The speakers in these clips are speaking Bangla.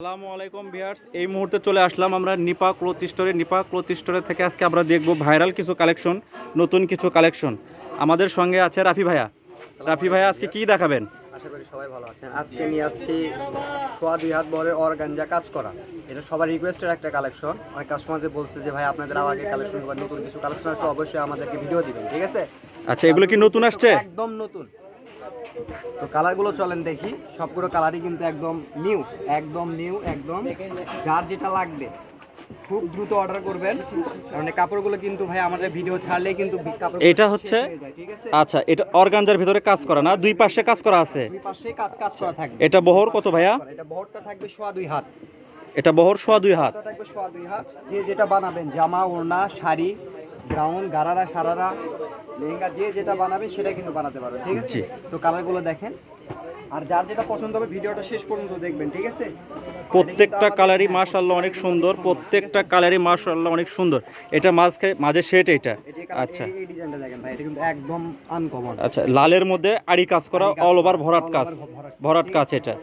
আসসালামু আলাইকুম ভিয়ার্স এই মুহূর্তে চলে আসলাম আমরা নিপা ক্লোথ স্টোরে। নিপা ক্লোথ স্টোরে থেকে আজকে আমরা দেখব ভাইরাল কিছু কালেকশন নতুন কিছু কালেকশন। আমাদের সঙ্গে আছে রাফি ভাইয়া। রাফি ভাইয়া আজকে কি দেখাবেন? আশা করি সবাই ভালো আছেন আজকে নিয়ে আসছি সোয়া দুই হাত বরের অর্গানজা কাজ করা। এটা সবার রিকোয়েস্টের একটা কালেকশন। অনেক কাস্টমারদের বলছে যে ভাই আপনাদের আগে কালেকশন নতুন কিছু কালেকশন আসলে অবশ্যই আমাদেরকে ভিডিও দিবেন। ঠিক আছে? আচ্ছা এগুলো কি নতুন আসছে? একদম নতুন। তো কালারগুলো চলেন দেখি। সবগুলো কালারই কিন্তু একদম নিউ একদম নিউ একদম। যার যেটা লাগবে খুব দ্রুত অর্ডার করবেন। কারণ কাপড়গুলো কিন্তু ভাই আমাদের ভিডিও ছাড়লেই কিন্তু এটা হচ্ছে আচ্ছা এটা অর্গানজার ভিতরে কাজ করা না? দুই পাশে কাজ করা আছে? দুই পাশেই কাজ কাজ করা থাকবে। এটা বহর কত ভাইয়া? এটা বহরটা থাকবে সোয়া দুই হাত। এটা বহর সোয়া দুই হাত। থাকবে সোয়া দুই হাত। যে যেটা বানাবেন জামা ওড়না শাড়ি গাউন গারারা সারারা লেহেঙ্গা যে যেটা বানাবেন সেটা কিন্তু বানাতে পারবেন ঠিক আছে। তো কালারগুলো দেখেন। আর যার যেটা পছন্দ হবে ভিডিওটা শেষ পর্যন্ত দেখবেন ঠিক আছে? প্রত্যেকটা কালারই মাশাল্লাহ অনেক সুন্দর প্রত্যেকটা কালারই মাশাল্লাহ অনেক সুন্দর। এটা মাঝখানে মাঝে সেট এটা। আচ্ছা। এই ডিজাইনটা দেখেন ভাই এটা কিন্তু একদম আনকমন আচ্ছা লালের মধ্যে আড়ি কাজ করা অল ওভার ভরাট কাজ। ভরাট কাজ এটা।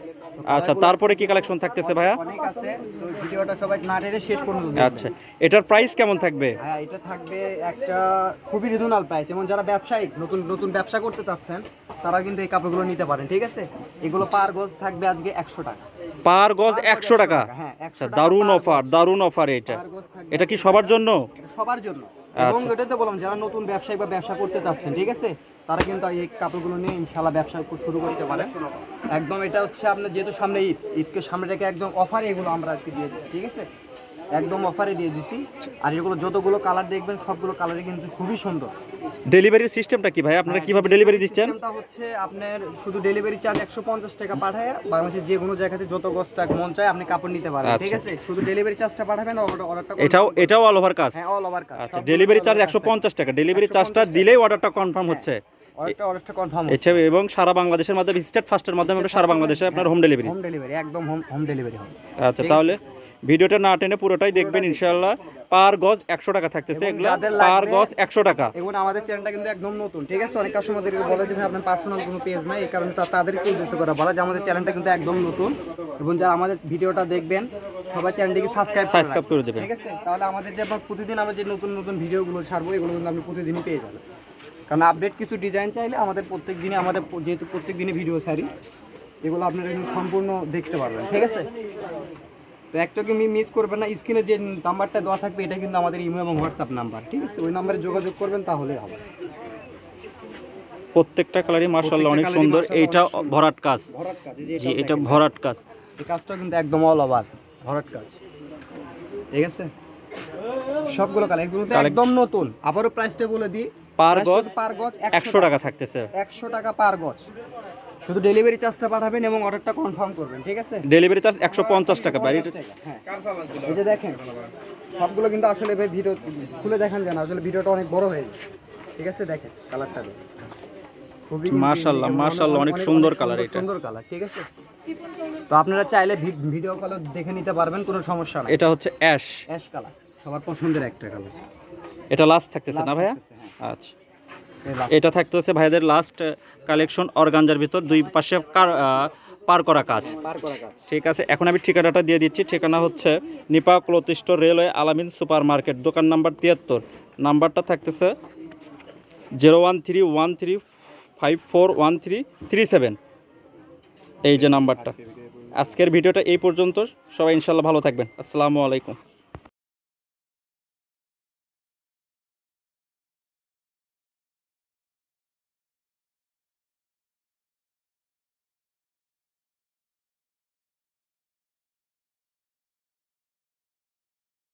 আচ্ছা তারপরে কি কালেকশন থাকতেছে ভাইয়া? অনেক আছে তো ভিডিওটা সবাই না টেনে শেষ পর্যন্ত আচ্ছা এটার প্রাইস কেমন থাকবে? হ্যাঁ এটা থাকবে একটা খুবই রিজনাল প্রাইস যেমন যারা ব্যবসায়ী নতুন নতুন ব্যবসা করতে চাচ্ছেন তারা কিন্তু এই কাপড়গুলো নিতে পারেন ঠিক আছে? এগুলো পার গজ থাকবে আজকে একশো টাকা। পার গজ একশো টাকা। হ্যাঁ, 100 আচ্ছা দারুণ অফার দারুণ অফার এটা। এটা কি সবার জন্য? সবার জন্য। এবং আচ্ছা। এটাতে বললাম যারা নতুন ব্যবসায়ী বা ব্যবসা করতে চাচ্ছেন ঠিক আছে? তারা কিন্তু এই কাপড়গুলো নিয়ে ইনশাল্লাহ ব্যবসা শুরু করতে পারে। একদম এটা হচ্ছে আপনার যেহেতু সামনে ঈদ ঈদকে সামনে রেখে একদম অফার এগুলো আমরা আজকে দিয়ে দিই ঠিক আছে? একদম অফারে দিয়ে দিছি। আর এগুলো যতগুলো কালার দেখবেন সবগুলো কালারই কিন্তু খুবই সুন্দর। ডেলিভারির সিস্টেমটা কি ভাই? আপনারা কীভাবে ডেলিভারি দিচ্ছেন? সিস্টেমটা হচ্ছে আপনার শুধু ডেলিভারি চার্জ একশো পঞ্চাশ টাকা পাঠায় বাংলাদেশের যে কোনো জায়গাতে যত গজ মন চায় আপনি কাপড় নিতে পারেন ঠিক আচ্ছা। আছে? শুধু ডেলিভারি চার্জটা পাঠাবেন অর্ডার অর্ডারটা এটাও এটাও অল ওভার কাজ? হ্যাঁ অল ওভার কাজ। আচ্ছা ডেলিভারি চার্জ একশো পঞ্চাশ টাকা। ডেলিভারি চার্জটা দিলেই অর্ডারটা কনফার্ম হচ্ছে। কনফার্ম এছাড়া এবং সারা বাংলাদেশের মাধ্যমে স্টেট ফার্স্টের মাধ্যমে সারা বাংলাদেশে আপনার হোম ডেলিভারি হোম ডেলিভারি একদম হোম হোম ডেলিভারি হবে। আচ্ছা তাহলে ভিডিওটা না টেনে পুরোটাই দেখবেন ইনশাআল্লাহ। পার গজ একশো টাকা থাকতেছে এগুলো পার গজ একশো টাকা। এবং আমাদের চ্যানেলটা কিন্তু একদম নতুন ঠিক আছে? অনেক কাস্টমারদেরকে বলে যে ভাই আপনার পার্সোনাল কোনো পেজ নাই এই কারণে তাদেরকে উদ্দেশ্য করা বলা যে আমাদের চ্যানেলটা কিন্তু একদম নতুন। এবং যারা আমাদের ভিডিওটা দেখবেন সবাই চ্যানেলটিকে সাবস্ক্রাইব Subscribe করে দেবেন। ঠিক আছে? তাহলে আমাদের যে প্রতিদিন আমরা যে নতুন নতুন ভিডিওগুলো ছাড়বো এগুলো কিন্তু আপনি প্রতিদিনই পেয়ে যাবেন। কারণ আপডেট কিছু ডিজাইন চাইলে আমাদের প্রত্যেক দিনে আমাদের যেহেতু প্রত্যেক দিনে ভিডিও ছাড়ি এগুলো আপনারা কিন্তু সম্পূর্ণ দেখতে পারবেন ঠিক আছে? তো একটাকে মিস করবেন না স্ক্রিনে যে নাম্বারটা দেওয়া থাকবে এটা কিন্তু আমাদের ইমেল এবং হোয়াটসঅ্যাপ নাম্বার ঠিক আছে? ওই নাম্বারে যোগাযোগ করবেন তাহলে হবে। প্রত্যেকটা কালারই মার্শাল্লাহ অনেক সুন্দর। এইটা ভরাট কাজ। ভরাট কাজ জি এটা ভরাট কাজ। এই কাজটা কিন্তু একদম অল ওভার ভরাট কাজ। ঠিক আছে? সবগুলো কালার এগুলো একদম নতুন। আবারও প্রাইসটা বলে দিই। পার গজ পার গজ একশো টাকা থাকতেছে। একশো টাকা পার গজ। শুধু ডেলিভারি চার্জটা পাঠাবেন এবং অর্ডারটা কনফার্ম করবেন ঠিক আছে? ডেলিভারি চার্জ একশো পঞ্চাশ টাকা বাড়ি হ্যাঁ। এই যে দেখেন সবগুলো কিন্তু আসলে ভাই ভিডিও খুলে দেখেন যেন আসলে ভিডিওটা অনেক বড় হয়ে যায়। ঠিক আছে দেখেন কালারটা খুবই মাশাআল্লাহ, অনেক- মাশাআল্লাহ, অনেক সুন্দর colour এটা। সুন্দর কালার ঠিক আছে? তো আপনারা চাইলে ভিডিও কলে দেখে নিতে পারবেন কোনো সমস্যা নাই। এটা হচ্ছে অ্যাশ অ্যাশ কালার সবার পছন্দের একটা কালার এটা লাস্ট থাকতেছে না ভাইয়া? আচ্ছা। এটা থাকতে হচ্ছে ভাইদের লাস্ট কালেকশন অর্গানজার ভিতর দুই পাশে কার- পার করা কাজ। পার করা কাজ। ঠিক আছে এখন আমি ঠিকানাটা দিয়ে দিচ্ছি। ঠিকানা হচ্ছে Nipa cloth store railway Alamin super market দোকান নাম্বার তিয়াত্তর। নাম্বারটা থাকতেছে zero one three one three five four one three three seven. এই যে নাম্বারটা। আজকের ভিডিওটা এই পর্যন্ত। সবাই ইনশাল্লাহ ভালো থাকবেন। আসসালামু আলাইকুম।